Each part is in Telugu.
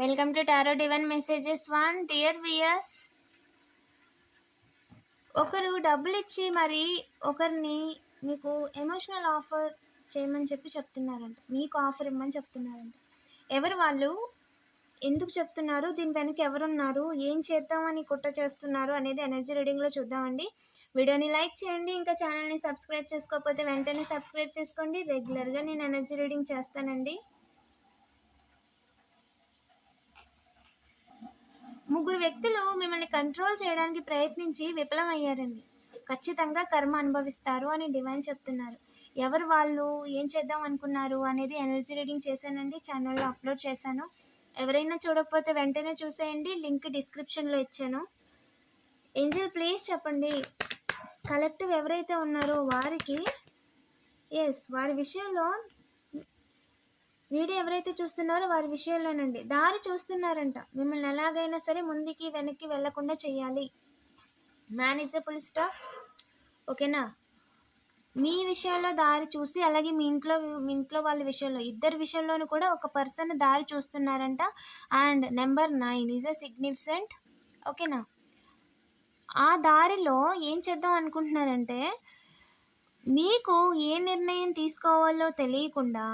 Welcome to tarot divine messages one dear viewers ఒకరు డబ్బులు ఇచ్చి మరి ఒకరిని మీకు ఎమోషనల్ ఆఫర్ చేయమని చెప్పి చెప్తున్నారంట. మీకు ఆఫర్ ఇమ్మని చెప్తున్నారంట. ఎవరు వాళ్ళు? ఎందుకు చెప్తున్నారు? దీని వెనక ఎవరున్నారు? ఏం చేద్దామని కుట్ర చేస్తున్నారు అనేది ఎనర్జీ రీడింగ్లో చూద్దామండి. వీడియోని లైక్ చేయండి. ఇంకా ఛానల్ని సబ్స్క్రైబ్ చేసుకోకపోతే వెంటనే సబ్స్క్రైబ్ చేసుకోండి. రెగ్యులర్గా నేను ఎనర్జీ రీడింగ్ చేస్తానండి. ముగ్గురు వ్యక్తులు మిమ్మల్ని కంట్రోల్ చేయడానికి ప్రయత్నించి విఫలమయ్యారండి. ఖచ్చితంగా కర్మ అనుభవిస్తారు అని డివైన్ చెప్తున్నారు. ఎవరు వాళ్ళు? ఏం చేద్దాం అనుకున్నారు? అనేది ఎనర్జీ రీడింగ్ చేశానండి. ఛానల్లో అప్లోడ్ చేశాను. ఎవరైనా చూడకపోతే వెంటనే చూసేయండి. లింక్ డిస్క్రిప్షన్లో ఇచ్చాను. ఏంజల్ ప్లీజ్ చెప్పండి. కలెక్టివ్ ఎవరైతే ఉన్నారో వారికి ఎస్ వారి విషయంలో వీడియో ఎవరైతే చూస్తున్నారో వారి విషయంలోనండి. దారి చూస్తున్నారంట. మిమ్మల్ని ఎలాగైనా సరే ముందుకి వెనక్కి వెళ్ళకుండా చేయాలి. మేనేజబుల్ స్టాఫ్ ఓకేనా? మీ విషయంలో దారి చూసి అలాగే మీ ఇంట్లో మీ ఇంట్లో వాళ్ళ విషయంలో ఇద్దరి విషయంలోనూ కూడా ఒక పర్సన్ దారి చూస్తున్నారంట. And number nine is a significant ఓకేనా? ఆ దారిలో ఏం చేద్దాం అనుకుంటున్నారంటే మీకు ఏ నిర్ణయం తీసుకోవాలో తెలియకుండా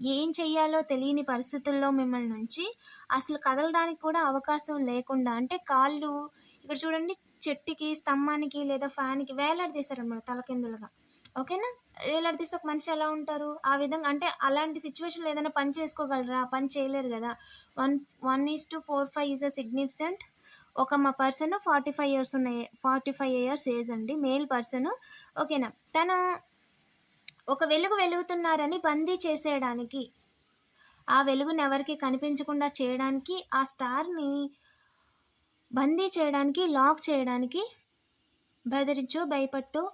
ఏం చెయ్యాలో తెలియని పరిస్థితుల్లో మిమ్మల్ని నుంచి అసలు కదలడానికి కూడా అవకాశం లేకుండా అంటే కాళ్ళు ఇక్కడ చూడండి చెట్టుకి స్తంభానికి లేదా ఫ్యాన్కి వేలాడదీశారనమాట తలకిందులుగా. ఓకేనా? వేలాడదీసి ఒక మనిషి ఎలా ఉంటారు? ఆ విధంగా అంటే అలాంటి సిచ్యువేషన్లో ఏదైనా పని చేసుకోగలరా? పని చేయలేరు కదా. One one is two four five is a significant. ఒక మా పర్సన్ ఫార్టీ ఫైవ్ ఇయర్స్ ఉన్నాయి ఫార్టీ ఫైవ్ ఇయర్స్ ఏజ్ అండి మేల్ పర్సన్. ఓకేనా? తను ఒక వెలుగు వెలుగుతున్నారని బందీ చేసేయడానికి ఆ వెలుగుని ఎవరికి కనిపించకుండా చేయడానికి ఆ స్టార్ని బందీ చేయడానికి లాక్ చేయడానికి బెదిరించో భయపట్టో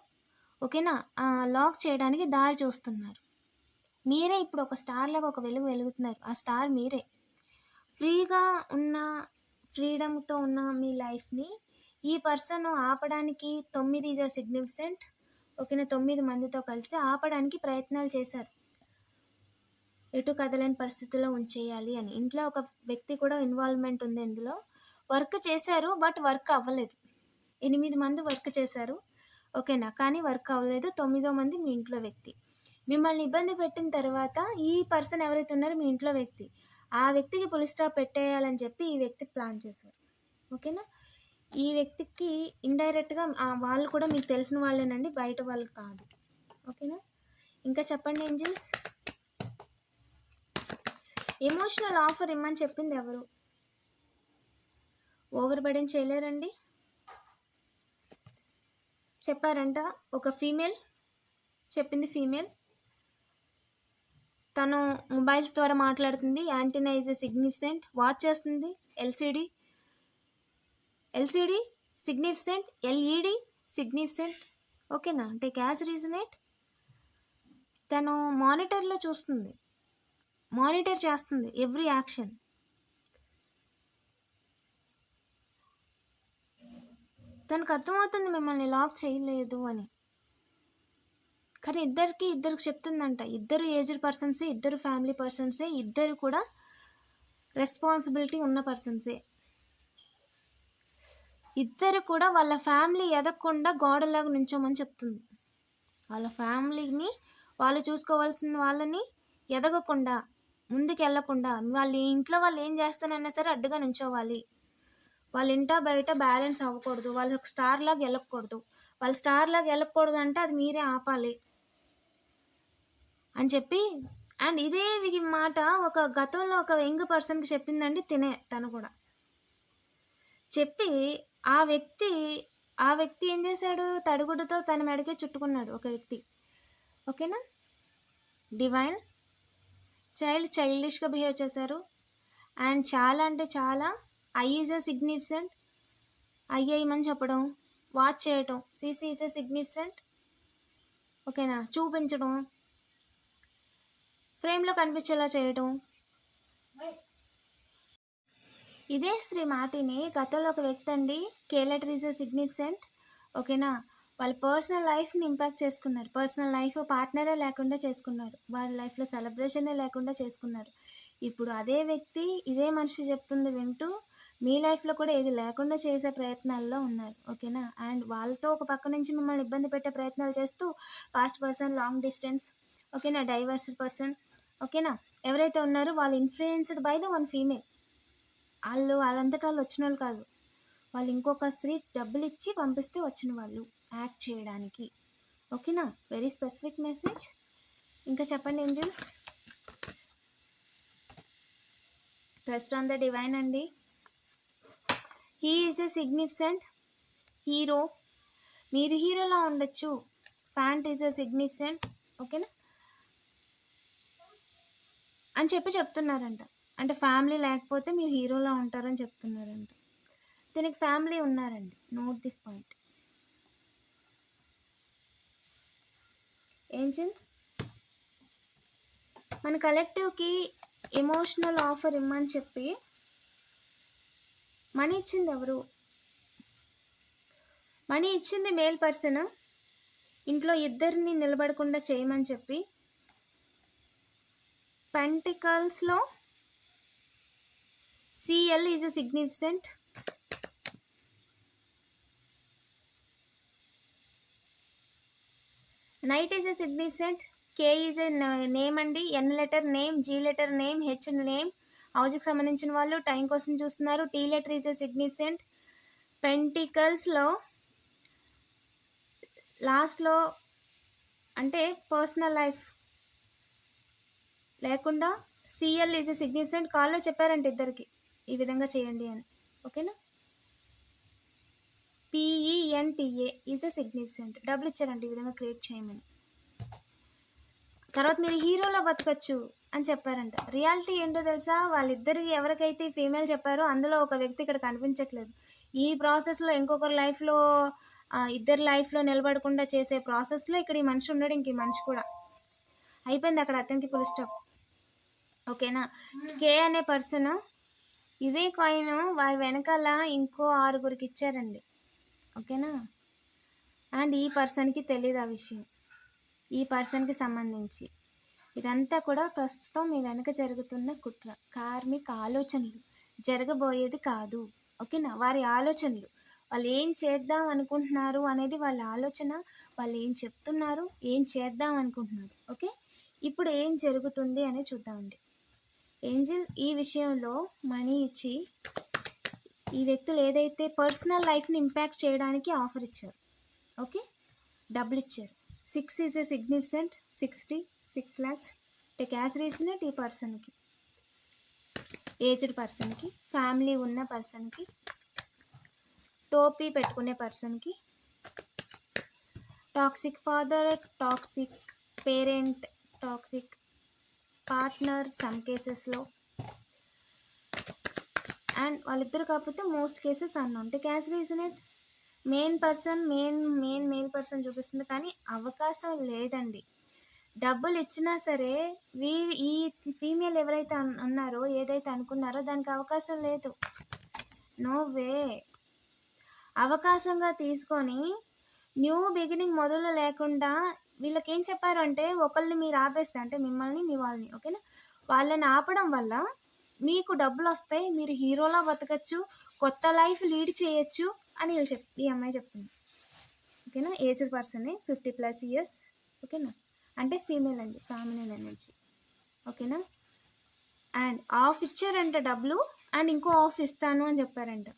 ఓకేనా? లాక్ చేయడానికి దారి చూస్తున్నారు. మీరే ఇప్పుడు ఒక స్టార్ లాగా ఒక వెలుగు వెలుగుతున్నారు. ఆ స్టార్ మీరే. ఫ్రీగా ఉన్న ఫ్రీడమ్తో ఉన్న మీ లైఫ్ని ఈ పర్సన్ ఆపడానికి తొమ్మిది ఈజ్ అ సిగ్నిఫికెంట్ ఓకేనా తొమ్మిది మందితో కలిసి ఆపడానికి ప్రయత్నాలు చేశారు. ఎటు కదలేని పరిస్థితిలో ఉంచేయాలి అని. ఇంట్లో ఒక వ్యక్తి కూడా ఇన్వాల్వ్మెంట్ ఉంది ఇందులో. వర్క్ చేశారు బట్ వర్క్ అవ్వలేదు. ఎనిమిది మంది వర్క్ చేశారు ఓకేనా కానీ వర్క్ అవ్వలేదు. తొమ్మిదో మంది మీ ఇంట్లో వ్యక్తి. మిమ్మల్ని ఇబ్బంది పెట్టిన తర్వాత ఈ పర్సన్ ఎవరైతే ఉన్నారో మీ ఇంట్లో వ్యక్తి. ఆ వ్యక్తికి పులి స్టాప్ పెట్టేయాలని చెప్పి ఈ వ్యక్తి ప్లాన్ చేశారు. ఓకేనా ఈ వ్యక్తికి ఇండైరెక్ట్గా వాళ్ళు కూడా మీకు తెలిసిన వాళ్ళేనండి బయట వాళ్ళు కాదు. ఓకేనా? ఇంకా చెప్పండి ఏంజిల్స్? ఎమోషనల్ ఆఫర్ ఇమ్మని చెప్పింది ఎవరు? ఓవర్ బర్డెన్ చేయలేరండి? చెప్పారంట ఒక ఫీమేల్ చెప్పింది ఫీమేల్. తను మొబైల్స్ ద్వారా మాట్లాడుతుంది యాంటీనైజ్ సిగ్నిఫిసెంట్ వాచ్ చేస్తుంది LCD LCD significant LED significant ఓకేనా? అంటే క్యాచ్ రీజనేట్. తను మానిటర్లో చూస్తుంది. మానిటర్ చేస్తుంది ఎవ్రీ యాక్షన్. తనకు అర్థమవుతుంది మిమ్మల్ని లాక్ చేయలేదు అని. కానీ ఇద్దరికి ఇద్దరికి చెప్తుందంట. ఇద్దరు ఏజ్డ్ పర్సన్సే ఇద్దరు ఫ్యామిలీ పర్సన్సే ఇద్దరు కూడా రెస్పాన్సిబిలిటీ ఉన్న పర్సన్సే. ఇద్దరు కూడా వాళ్ళ ఫ్యామిలీ ఎదగకుండా గోడలాగా నుంచోమని చెప్తుంది. వాళ్ళ ఫ్యామిలీని వాళ్ళు చూసుకోవాల్సిన వాళ్ళని ఎదగకుండా ముందుకు వెళ్ళకుండా వాళ్ళ ఇంట్లో వాళ్ళు ఏం చేస్తానన్నా సరే అడ్డుగా నుంచోవాలి. వాళ్ళ ఇంట బయట బ్యాలెన్స్ అవ్వకూడదు. వాళ్ళు ఒక స్టార్ లాగా వెళ్ళకూడదు వాళ్ళు స్టార్ లాగా వెళ్ళకూడదు అంటే అది మీరే ఆపాలి అని చెప్పి అండ్ ఇదే మాట ఒక గతంలో ఒక యంగ్ పర్సన్కి చెప్పిందండి తినే తను కూడా. చెప్పి ఆ వ్యక్తి ఆ వ్యక్తి ఏం చేశాడు? తడుగుడుతో తన మెడకే చుట్టుకున్నాడు ఒక వ్యక్తి. ఓకేనా? డివైన్ చైల్డ్ చైల్డిష్గా బిహేవ్ చేశారు. అండ్ చాలా అంటే చాలా ఐ ఈజ్ ఎ ఐ అయ్యమని చెప్పడం వాచ్ చేయటం సీసీ ఈజ్ ఎ సిగ్నిఫిసెంట్ ఓకేనా? చూపించడం ఫ్రేమ్లో కనిపించేలా చేయటం. ఇదే స్త్రీ మాటిని గతంలో ఒక వ్యక్తి అండి కేలట్ ఈజ్ ఎ సిగ్నిఫికెంట్ ఓకేనా? వాళ్ళ పర్సనల్ లైఫ్ని ఇంపాక్ట్ చేసుకున్నారు. పర్సనల్ లైఫ్ పార్ట్నరే లేకుండా చేసుకున్నారు. వాళ్ళ లైఫ్లో సెలబ్రేషనే లేకుండా చేసుకున్నారు. ఇప్పుడు అదే వ్యక్తి ఇదే మనిషి చెప్తుంది వింటూ మీ లైఫ్లో కూడా ఏది లేకుండా చేసే ప్రయత్నాల్లో ఉన్నారు. ఓకేనా? అండ్ వాళ్ళతో ఒక పక్క నుంచి మిమ్మల్ని ఇబ్బంది పెట్టే ప్రయత్నాలు చేస్తూ ఫాస్ట్ పర్సన్ లాంగ్ డిస్టెన్స్ ఓకేనా? డైవర్స్ పర్సన్ ఓకేనా? ఎవరైతే ఉన్నారో వాళ్ళు influenced by the one female వాళ్ళు వాళ్ళంతటా వాళ్ళు వచ్చిన వాళ్ళు కాదు. వాళ్ళు ఇంకొక స్త్రీ డబ్బులు ఇచ్చి పంపిస్తే వచ్చిన వాళ్ళు యాక్ట్ చేయడానికి. ఓకేనా? వెరీ స్పెసిఫిక్ మెసేజ్ ఇంకా చెప్పండి angels trust on the divine అండి. He is a significant hero మీరు హీరోలా ఉండొచ్చు. ఫ్యాంట్ ఈజ్ ఎ సిగ్నిఫిసెంట్ ఓకేనా? అని చెప్పి చెప్తున్నారంట. అంటే ఫ్యామిలీ లేకపోతే మీరు హీరోలా ఉంటారని చెప్తున్నారంట. దీనికి ఫ్యామిలీ ఉన్నారండి. నోట్ దిస్ పాయింట్ ఏంజిల్ మన కలెక్టివ్కి ఎమోషనల్ ఆఫర్ ఇమ్మని చెప్పి మనీ ఇచ్చింది ఎవరు? మనీ ఇచ్చింది మేల్ పర్సన్. ఇంట్లో ఇద్దరిని నిలబడకుండా చేయమని చెప్పి. పెంటికల్స్లో CL is a significant knight is a significant K is a name అండి. N letter name G letter name H name హౌజ్కి సంబంధించిన వాళ్ళు టైం కోసం చూస్తున్నారు. T letter is a significant పెంటికల్స్లో లాస్ట్లో అంటే పర్సనల్ లైఫ్ లేకుండా సిఎల్ ఈజ్ ఎ సిగ్నిఫికెంట్ కాల్లో చెప్పారంట ఇద్దరికి. ఈ విధంగా చేయండి అని. ఓకేనా? పిఈఎన్టీఏ ఈజ్ ఎ సిగ్నిఫికెంట్ డబ్బులు ఇచ్చారండి ఈ విధంగా క్రియేట్ చేయమని. తర్వాత మీరు హీరోలో బతకచ్చు అని చెప్పారంట. రియాలిటీ ఏంటో తెలుసా? వాళ్ళిద్దరికి ఎవరికైతే ఫీమేల్ చెప్పారో అందులో ఒక వ్యక్తి ఇక్కడ కనిపించట్లేదు. ఈ ప్రాసెస్లో ఇంకొకరి లైఫ్లో ఇద్దరు లైఫ్లో నిలబడకుండా చేసే ప్రాసెస్లో ఇక్కడ ఈ మనిషి ఉన్నాడు ఇంక ఈ మనిషి కూడా. అయిపోయింది అక్కడ అతనికి ఫుల్ స్టాప్ ఓకేనా? కే అనే పర్సన్ ఇదే కాయిన్ వారి వెనకాల ఇంకో ఆరుగురికి ఇచ్చారండి. ఓకేనా? అండ్ ఈ పర్సన్కి తెలియదు ఆ విషయం. ఈ పర్సన్కి సంబంధించి. ఇదంతా కూడా ప్రస్తుతం మీ వెనక జరుగుతున్న కుట్ర కార్మిక ఆలోచనలు. జరగబోయేది కాదు. ఓకేనా? వారి ఆలోచనలు. వాళ్ళు ఏం చేద్దాం అనుకుంటున్నారు అనేది వాళ్ళ ఆలోచన. వాళ్ళు ఏం చెప్తున్నారు ఏం చేద్దాం అనుకుంటున్నారు. ఓకే? ఇప్పుడు ఏం జరుగుతుంది అనేది చూద్దామండి. ఏంజిల్ ఈ విషయంలో మనీ ఇచ్చి ఈ వ్యక్తులు ఏదైతే పర్సనల్ లైఫ్ని ఇంపాక్ట్ చేయడానికి ఆఫర్ ఇచ్చారు. ఓకే డబ్బులు ఇచ్చారు. Six is a significant sixty six lakhs అంటే క్యాష్ రీజన్ ఈ పర్సన్కి ఏజ్డ్ పర్సన్కి ఫ్యామిలీ ఉన్న పర్సన్కి టోపీ పెట్టుకునే పర్సన్కి toxic father toxic parent toxic partner some కేసెస్లో అండ్ వాళ్ళిద్దరు కాకపోతే మోస్ట్ కేసెస్ అన్న ఉంటాయి. Cash reason it main person main main main person చూపిస్తుంది. కానీ అవకాశం లేదండి. డబ్బులు ఇచ్చినా సరే వీ ఈ ఫీమేల్ ఎవరైతే ఉన్నారో ఏదైతే అనుకున్నారో దానికి అవకాశం లేదు. నో వే అవకాశంగా తీసుకొని న్యూ బిగినింగ్ మొదలు లేకుండా వీళ్ళకి ఏం చెప్పారు అంటే ఒకళ్ళని మీరు ఆపేస్తే అంటే మిమ్మల్ని మీ వాళ్ళని ఓకేనా? వాళ్ళని ఆపడం వల్ల మీకు డబ్బులు వస్తాయి మీరు హీరోలా బతకచ్చు కొత్త లైఫ్ లీడ్ చేయొచ్చు అని వీళ్ళు చెప్ ఈ అమ్మాయి చెప్తుంది ఓకేనా? Aged person fifty plus years ఓకేనా? అంటే ఫీమేల్ అండి ఫ్యామిలీ ఎనర్జీ ఓకేనా? అండ్ ఆఫ్ ఇచ్చారంట డబ్బులు అండ్ ఇంకో ఆఫ్ ఇస్తాను అని చెప్పారంట.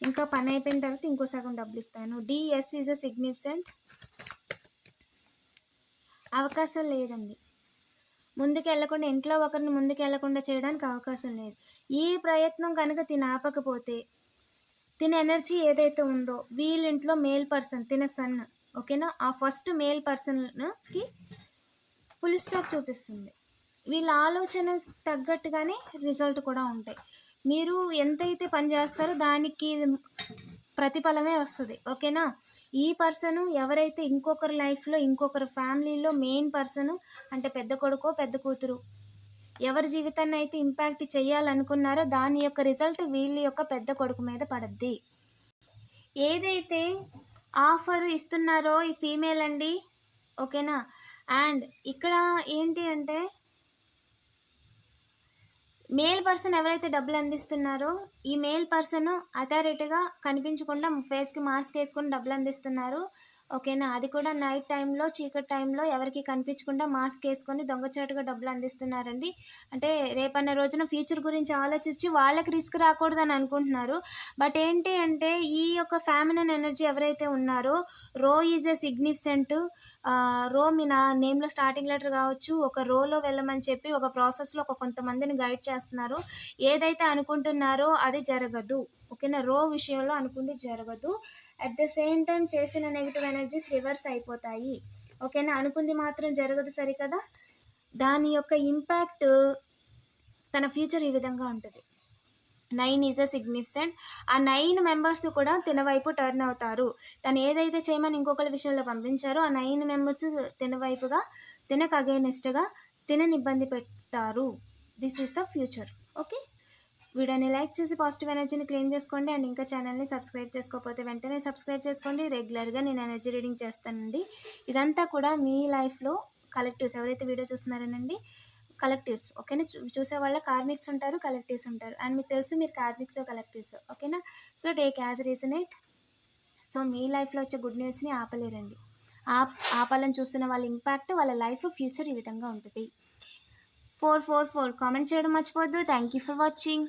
ఇంకా పని అయిపోయిన తర్వాత ఇంకో సగం డబ్బులు ఇస్తాను. డిఎస్ ఈజ్ అ సిగ్నిఫికెంట్ అవకాశం లేదండి. ముందుకు వెళ్ళకుండా ఇంట్లో ఒకరిని ముందుకు వెళ్ళకుండా చేయడానికి అవకాశం లేదు. ఈ ప్రయత్నం కనుక తిని ఆపకపోతే తిన ఎనర్జీ ఏదైతే ఉందో వీళ్ళింట్లో మేల్ పర్సన్ తిన సన్ ఓకేనా? ఆ ఫస్ట్ మేల్ పర్సన్కి ఫుల్ స్టాప్ చూపిస్తుంది. వీళ్ళ ఆలోచన తగ్గట్టుగానే రిజల్ట్ కూడా ఉంటాయి. మీరు ఎంతైతే పని చేస్తారో దానికి ప్రతిఫలమే వస్తుంది. ఓకేనా? ఈ పర్సన్ ఎవరైతే ఇంకొకరి లైఫ్లో ఇంకొకరి ఫ్యామిలీలో మెయిన్ పర్సన్ అంటే పెద్ద కొడుకో పెద్ద కూతురు ఎవరి జీవితాన్ని అయితే ఇంపాక్ట్ చేయాలనుకున్నారో దాని యొక్క రిజల్ట్ వీళ్ళ యొక్క పెద్ద కొడుకు మీద పడద్ది. ఏదైతే ఆఫర్ ఇస్తున్నారో ఈ ఫీమేల్ అండి ఓకేనా? అండ్ ఇక్కడ ఏంటి అంటే మేల్ పర్సన్ ఎవరైతే డబ్బులు అందిస్తున్నారో ఈ మేల్ పర్సన్ అథారిటీగా కనిపించకుండా ఫేస్కి మాస్క్ వేసుకొని డబ్బులు అందిస్తున్నారు. ఓకేనా? అది కూడా నైట్ టైంలో చీకటి టైంలో ఎవరికి కనిపించకుండా మాస్క్ వేసుకొని దొంగచాటుగా డబ్బులు అందిస్తున్నారండి. అంటే రేపన్న రోజున ఫ్యూచర్ గురించి ఆలోచించి వాళ్ళకి రిస్క్ రాకూడదని అనుకుంటున్నారు. బట్ ఏంటి అంటే ఈ యొక్క ఫ్యామినన్ ఎనర్జీ ఎవరైతే ఉన్నారో రో ఈజ్ ఎ సిగ్నిఫిసెంట్ రో మీ నా నేమ్లో స్టార్టింగ్ లెటర్ కావచ్చు ఒక రోలో వెళ్ళమని చెప్పి ఒక ప్రాసెస్లో ఒక కొంతమందిని గైడ్ చేస్తున్నారు. ఏదైతే అనుకుంటున్నారో అది జరగదు. ఓకేనా? రో విషయంలో అనుకుంది జరగదు. అట్ ద సేమ్ టైం చేసిన నెగిటివ్ ఎనర్జీస్ రివర్స్ అయిపోతాయి. ఓకేనా? అనుకుంది మాత్రం జరగదు సరికదా? దాని యొక్క ఇంపాక్ట్ తన ఫ్యూచర్ ఈ విధంగా ఉంటుంది. నైన్ ఈజ్ అ సిగ్నిఫికెంట్ ఆ నైన్ మెంబర్స్ కూడా తిన వైపు టర్న్ అవుతారు. తను ఏదైతే చేయమని ఇంకొకరి విషయంలో పంపించారో ఆ నైన్ మెంబర్స్ తిన వైపుగా తినకు అగైనెస్ట్గా తినని ఇబ్బంది పెడతారు. This is the future okay వీడియోని లైక్ చేసి పాజిటివ్ ఎనర్జీని క్లెయిమ్ చేసుకోండి అండ్ ఇంకా ఛానల్ని సబ్స్క్రైబ్ చేసుకోకపోతే వెంటనే సబ్స్క్రైబ్ చేసుకోండి. రెగ్యులర్గా నేను ఎనర్జీ రీడింగ్ చేస్తానండి. ఇదంతా కూడా మీ లైఫ్లో కలెక్టివ్స్ ఎవరైతే వీడియో చూస్తున్నారనండి కలెక్టివ్స్. ఓకేనా? చూ- చూసే వాళ్ళ కార్మిక్స్ ఉంటారు కలెక్టివ్స్ ఉంటారు. అండ్ మీకు తెలుసు మీరు కార్మిక్స్ కలెక్టివ్స్. ఓకేనా? So take as reason it. So మీ లైఫ్లో వచ్చే గుడ్ న్యూస్ని ఆపలేరండి. ఆప్ ఆపాలని చూస్తున్న వాళ్ళ ఇంపాక్ట్ వాళ్ళ లైఫ్ ఫ్యూచర్ ఈ విధంగా ఉంటుంది. Four four four. కామెంట్ చేయడం మర్చిపోద్దు థ్యాంక్ యూ ఫర్ వాచింగ్.